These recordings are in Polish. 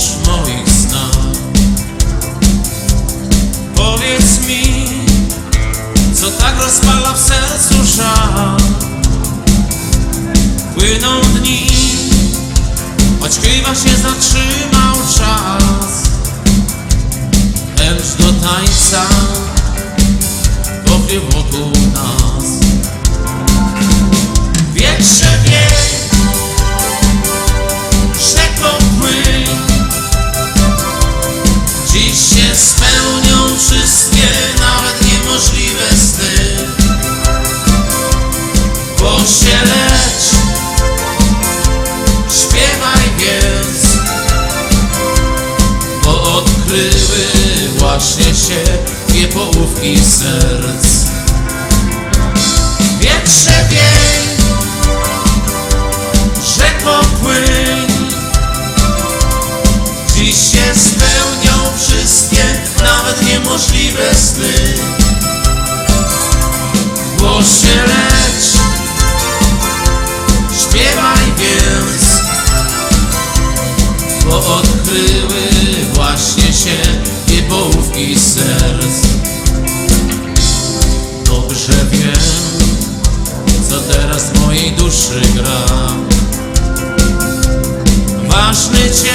w moich. Powiedz mi, co tak rozpala w sercu żal. Płyną dni, choć chyba się zatrzymał czas. Pędź do tańca, pokrył wokół nas. Się dwie połówki serc połówki serc. Dobrze wiem, co teraz w mojej duszy gra. Ważny dzień,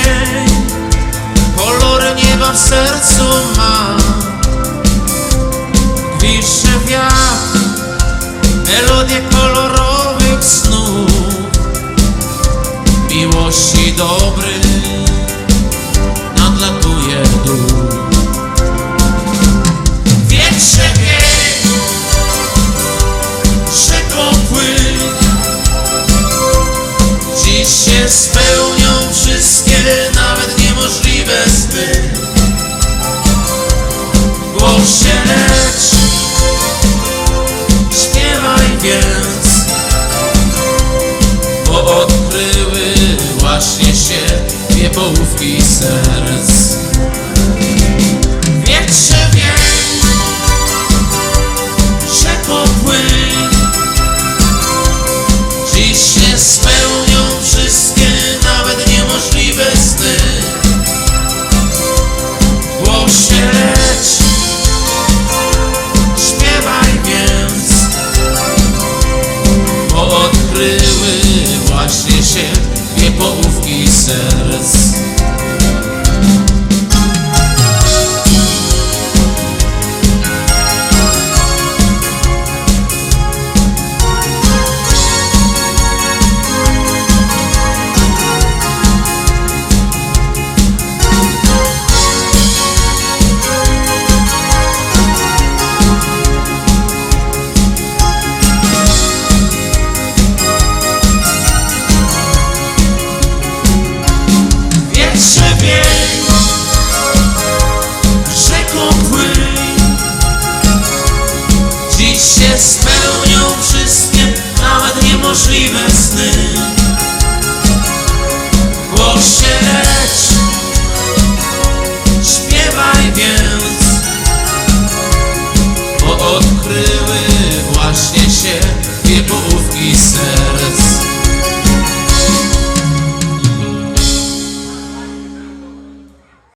spełnią wszystkie, nawet niemożliwe sny Głoś się lecz, śpiewaj więc Bo odkryły właśnie się dwie połówki serc połówki serc śnieg Rzeką Dziś się spełnią wszystkie Nawet niemożliwe sny. Głoś się lecz Śpiewaj więc Bo odkryły właśnie się Dwie połówki serc.